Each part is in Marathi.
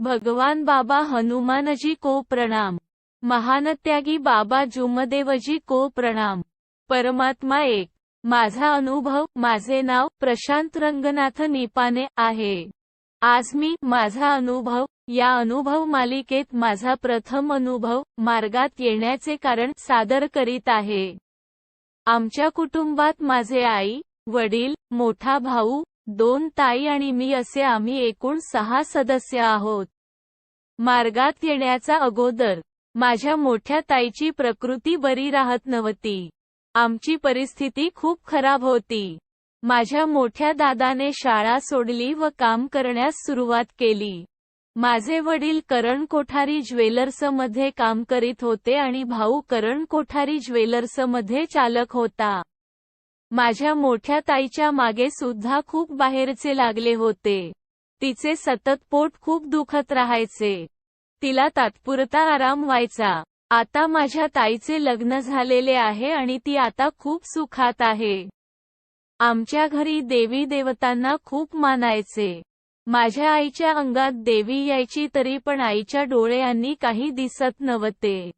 भगवान बाबा हनुमानजी को प्रणाम. महानत्यागी बाबा जुमदेवजी को प्रणाम. परमात्मा एक. माझा अनुभव माझे नाव प्रशांत रंगनाथ निपाने आहे. आज मी माझा अनुभव या अनुभव मालिकेत माझा प्रथम अनुभव मार्गात येण्याचे कारण सादर करीत आहे. आमच्या कुटुंबात माझे आई वडील मोठा भाऊ दोन ताई आणि मी असे आम्ही एकूण सहा सदस्य आहोत. मार्गात येण्याचा अगोदर माझ्या मोठ्या ताईची प्रकृती बरी राहत नव्हती. आमची परिस्थिती खूप खराब होती. माझ्या मोठ्या दादाने शाळा सोडली व काम करण्यास सुरुवात केली. माझे वडील करण कोठारी ज्वेलर्समध्ये काम करीत होते आणि भाऊ करण कोठारी ज्वेलर्समध्ये चालक होता. माझ्या मोठ्या ताईच्या मागे सुद्धा खूप बाहेरचे लागले होते. तिचे सतत पोट खूप दुखत राहायचे. तिला तात्पुरता आराम व्हायचा. आता माझ्या ताईचे लग्न झालेले आहे आणि ती आता खूप सुखात आहे. आमच्या घरी देवी देवतांना खूप मानायचे. माझ्या आईच्या अंगात देवी यायची तरी पण आईच्या डोळ्यांनी काही दिसत नव्हते.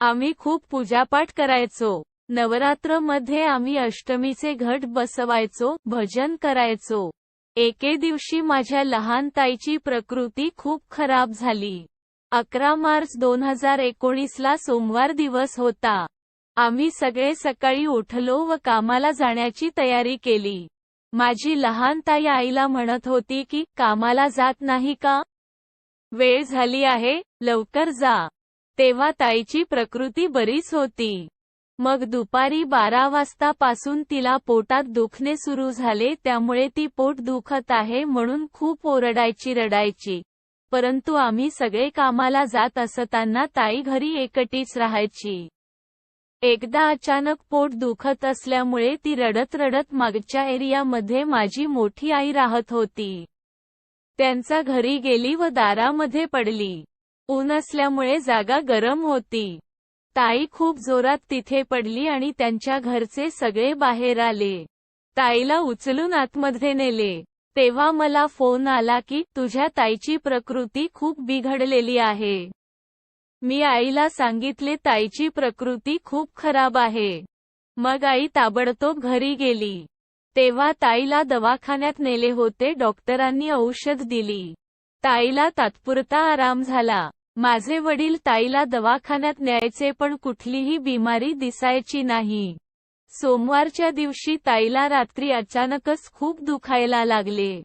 आम्ही खूप पूजापाठ करायचो. नवरात्रमध्ये आम्ही अष्टमीचे घट बसवायचो भजन करायचो. एके दिवशी माझ्या लहान ताईची प्रकृती खूप खराब झाली. अकरा मार्च दोन हजार एकोणीसला सोमवार दिवस होता. आम्ही सगळे सकाळी उठलो व कामाला जाण्याची तयारी केली. माझी लहान ताई आईला म्हणत होती की कामाला जात नाही का? वेळ झाली आहे लवकर जा. तेव्हा ताईची प्रकृती बरीच होती. मग दुपारी बारा वाजतापासून तिला पोटात दुखणे सुरू झाले त्यामुळे ती पोट दुखत आहे म्हणून खूप ओरडायची रडायची. परंतु आम्ही सगळे कामाला जात असताना ताई घरी एकटीच राहायची. एकदा अचानक पोट दुखत असल्यामुळे ती रडत रडत मागच्या एरियामध्ये माझी मोठी आई राहत होती. त्यांचा घरी गेली व दारामध्ये पडली. ऊन असल्यामुळे जागा गरम होती. ताई खूप जोरात तिथे पडली आणि त्यांच्या घरचे सगळे बाहेर आले. ताईला उचलून आतमध्ये नेले. तेव्हा मला फोन आला की तुझ्या ताईची प्रकृती खूप बिघडलेली आहे. मी आईला सांगितले ताईची प्रकृती खूप खराब आहे. मग आई ताबडतोब घरी गेली. तेव्हा ताईला दवाखान्यात नेले होते डॉक्टरांनी औषध दिली. ताईला तात्पुरता आराम झाला. माझे वडील ताईला दवाखान्यात न्यायचे पण कुठलीही बिमारी दिसायची नाही. सोमवारच्या दिवशी ताईला रात्री अचानकच खूप दुखायला लागले.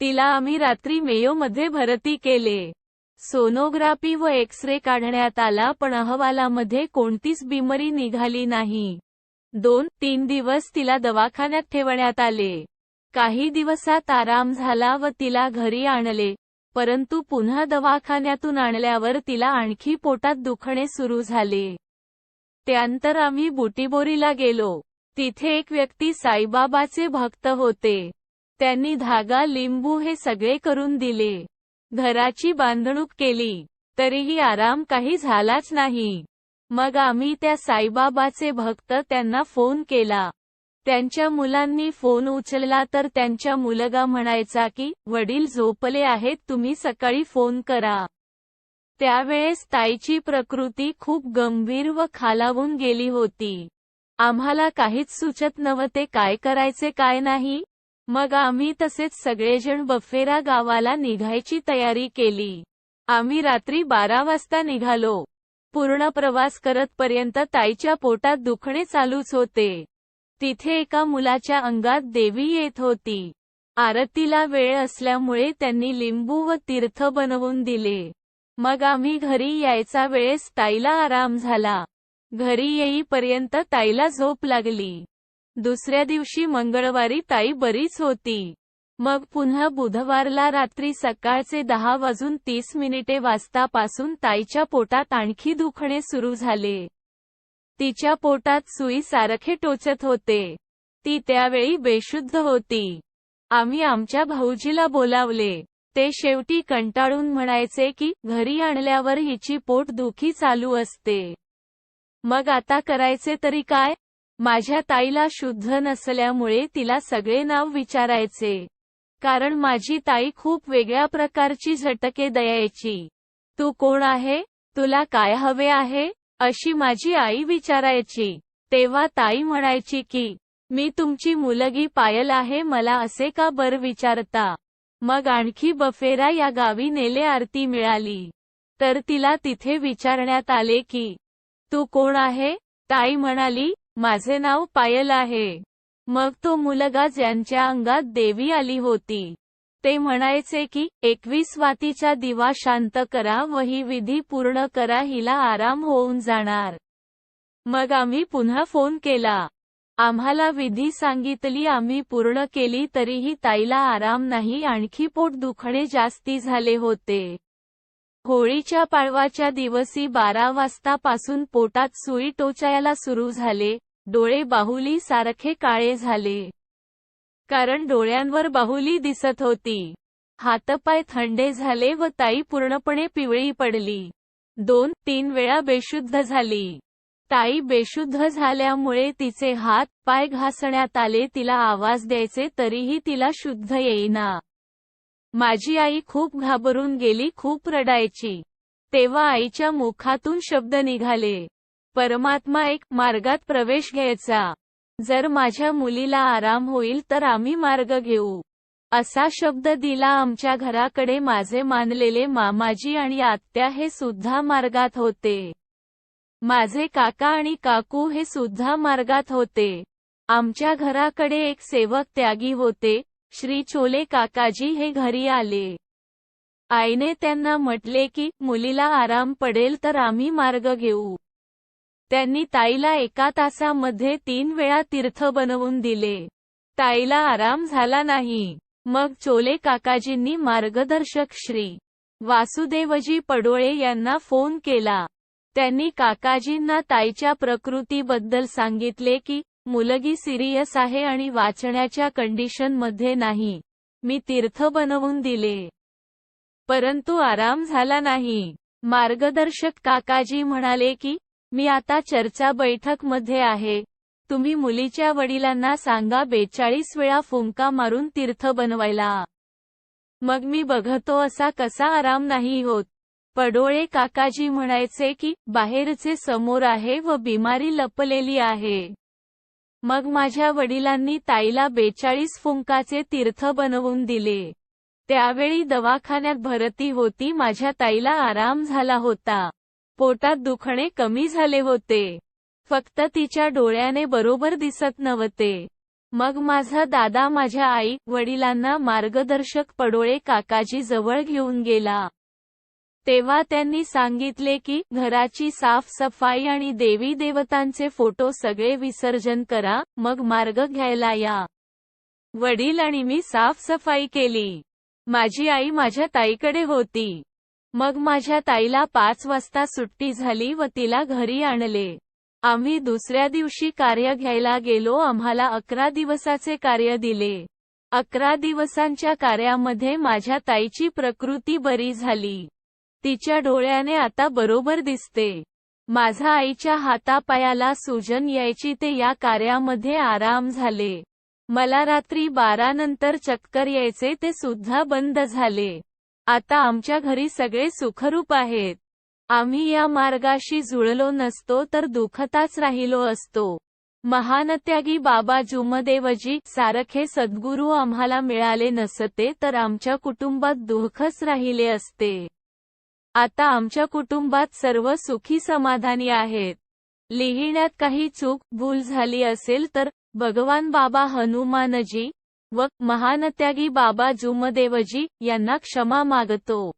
तिला आम्ही रात्री मेयोमध्ये भरती केले. सोनोग्राफी व एक्स रे काढण्यात आला पण अहवालामध्ये कोणतीच बिमारी निघाली नाही. दोन तीन दिवस तिला दवाखान्यात ठेवण्यात आले. काही दिवसात आराम झाला व तिला घरी आणले. परंतु पुन्हा दवाखान्यातून आणल्यावर तिला आणखी पोटात दुखणे सुरू झाले. त्यानंतर आम्ही बुटीबोरीला गेलो. तिथे एक व्यक्ती साईबाबाचे भक्त होते. त्यांनी धागा लिंबू हे सगळे करून दिले. घराची बांधणूक केली. तरीही आराम काही झालाच नाही. मग आम्ही त्या साईबाबाचे भक्त त्यांना फोन केला. त्यांच्या मुलांनी फोन उचलला तर त्यांच्या मुलगा म्हणायचा की वडील झोपले आहेत तुम्ही सकाळी फोन करा. त्यावेळेस ताईची प्रकृती खूप गंभीर व खालावून गेली होती. आम्हाला काहीच सुचत नव्हते काय करायचे काय नाही? मग आम्ही तसेच सगळेजण बफेरा गावाला निघायची तयारी केली. आम्ही रात्री बारा वाजता निघालो. पूर्ण प्रवास करत पर्यंत ताईच्या पोटात दुखणे चालूच होते. तिथे एका मुलाच्या अंगात देवी येत होती. आरतीला वेळ असल्यामुळे त्यांनी लिंबू व तीर्थ बनवून दिले. मग आम्ही घरी यायचा वेळेस ताईला आराम झाला. घरी येईपर्यंत ताईला झोप लागली. दुसऱ्या दिवशी मंगळवारी ताई बरीच होती. मग पुन्हा बुधवारला रात्री सकाळचे दहा वाजून तीस मिनिटे वाजतापासून ताईच्या पोटात आणखी दुखणे सुरू झाले. तिच्या पोटात सुई सारखे टोचत होते. ती त्यावेळी बेशुद्ध होती. आम्ही आमच्या भाऊजीला बोलावले. ते शेवटी कंटाळून म्हणायचे की घरी आणल्यावर हिची पोट दुखी चालू असते. मग आता करायचे तरी काय? माझ्या ताईला शुद्ध नसल्यामुळे तिला सगळे नाव विचारायचे. कारण माझी ताई खूप वेगळ्या प्रकारची झटके द्यायची. तू कोण आहे? तुला काय हवे आहे? अशी माझी आई विचारायची. तेव्हा ताई म्हणायची की मी तुमची मुलगी पायल आहे मला असे का बर विचारता? मग आणखी बफेरा या गावी नेले आरती मिळाली. तर तिला तिथे विचारण्यात आले की तू कोण आहे? ताई म्हणाली माझे नाव पायल आहे. मग तो मुलगा ज्यांच्या अंगात देवी आली होती. ते म्हणायचे की एकवीस वातीचा दिवा शांत करा व ही विधी पूर्ण करा हिला आराम होऊन जाणार. मग आम्ही पुन्हा फोन केला. आम्हाला विधी सांगितली आम्ही पूर्ण केली तरीही ताईला आराम नाही आणखी पोट दुखणे जास्ती झाले होते. होळीच्या पाळवाच्या दिवशी बारा वाजतापासून पोटात सुई टोचायला सुरू झाले डोळे बाहुली सारखे काळे झाले. कारण डोळ्यांवर बाहुली दिसत होती. हातपाय थंडे झाले व ताई पूर्णपणे पिवळी पडली. दोन तीन वेळा बेशुद्ध झाली. ताई बेशुद्ध झाल्यामुळे तिचे हात पाय घासण्यात आले तिला आवाज द्यायचे तरीही तिला शुद्ध येईना. माझी आई खूप घाबरून गेली खूप रडायची. तेव्हा आईच्या मुखातून शब्द निघाले. परमात्मा एक मार्गात प्रवेश घ्यायचा. जर माझ्या मुलीला आराम होईल तर आम्ही मार्ग घेऊ. असा शब्द दिला आमच्या घराकडे माझे मानलेले मामाजी आणि आत्या हे सुद्धा मार्गात होते. माझे काका आणि काकू हे सुद्धा मार्गात होते. आमच्या घराकडे एक सेवक त्यागी होते, श्री चोले काकाजी हे घरी आले. आईने त्यांना म्हटले की, मुलीला आराम पडेल तर आम्ही मार्ग घेऊ. त्यांनी ताईला एका तासामध्ये तीन वेळा तीर्थ बनवून दिले. ताईला आराम झाला नाही. मग चोले काकाजींनी मार्गदर्शक श्री. वासुदेवजी पडोळे यांना फोन केला. त्यांनी काकाजींना ताईच्या प्रकृतीबद्दल सांगितले की मुलगी सिरियस आहे आणि वाचण्याच्या कंडिशनमध्ये नाही. मी तीर्थ बनवून दिले. परंतु आराम झाला नाही. मार्गदर्शक काकाजी म्हणाले की मी आता चर्चा बैठकमध्ये आहे. तुम्ही मुलीच्या वडिलांना सांगा बेचाळीस वेळा फुंका मारून तीर्थ बनवायला. मग मी बघतो असा कसा आराम नाही होत. पडोळे काकाजी म्हणायचे की बाहेरचे समोर आहे व बिमारी लपलेली आहे. मग माझ्या वडिलांनी ताईला बेचाळीस फुंकाचे तीर्थ बनवून दिले. त्यावेळी दवाखान्यात भरती होती माझ्या ताईला आराम झाला होता. पोटात दुखणे कमी झाले होते. फक्त तिच्या डोळ्याने बरोबर दिसत नव्हते. मग माझा दादा माझ्या आई वडिलांना मार्गदर्शक पडोळे काकाजी जवळ घेऊन गेला. तेव्हा त्यांनी सांगितले की घराची साफसफाई आणि देवी देवतांचे फोटो सगळे विसर्जन करा मग मार्ग घ्यायला या. वडील आणि मी साफसफाई केली. माझी आई माझ्या ताईकडे होती. मग माझ्या ताईला पाच वाजता सुट्टी झाली व तिला घरी आणले. आम्ही दुसऱ्या दिवशी कार्य घ्यायला गेलो आम्हाला अकरा दिवसाचे कार्य दिले. अकरा दिवसांच्या कार्यामध्ये माझ्या ताईची प्रकृती बरी झाली. तिच्या डोळ्याने आता बरोबर दिसते. माझा आईच्या हातापायाला सूजन यायची ते या कार्यामध्ये आराम झाले. मला रात्री बारा नंतर चक्कर यायचे ते सुद्धा बंद झाले. आता आमच्या घरी सगळे सुखरूप आहेत. आम्ही या मार्गाशी जुळलो नसतो तर दुखताच राहिलो असतो. महानत्यागी बाबा जुमदेवजी सारखे सद्गुरू आम्हाला मिळाले नसते तर आमच्या कुटुंबात दुःखच राहिले असते. आता आमच्या कुटुंबात सर्व सुखी समाधानी आहेत. लिहिण्यात काही चूक भूल झाली असेल तर भगवान बाबा हनुमानजी व महानत्यागी बाबा जुमदेवजी यांना क्षमा मागतो.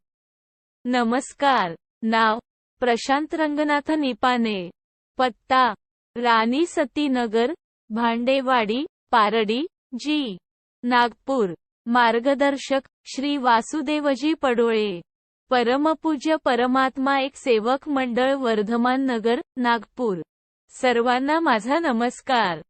नमस्कार. नाव प्रशांत रंगनाथ निपाने. पत्ता राणी सती नगर भांडेवाडी पारडी जी. नागपूर. मार्गदर्शक श्री वासुदेवजी पडोळे. परमपूज्य परमात्मा एक सेवक मंडळ वर्धमान नगर नागपूर. सर्वांना माझा नमस्कार.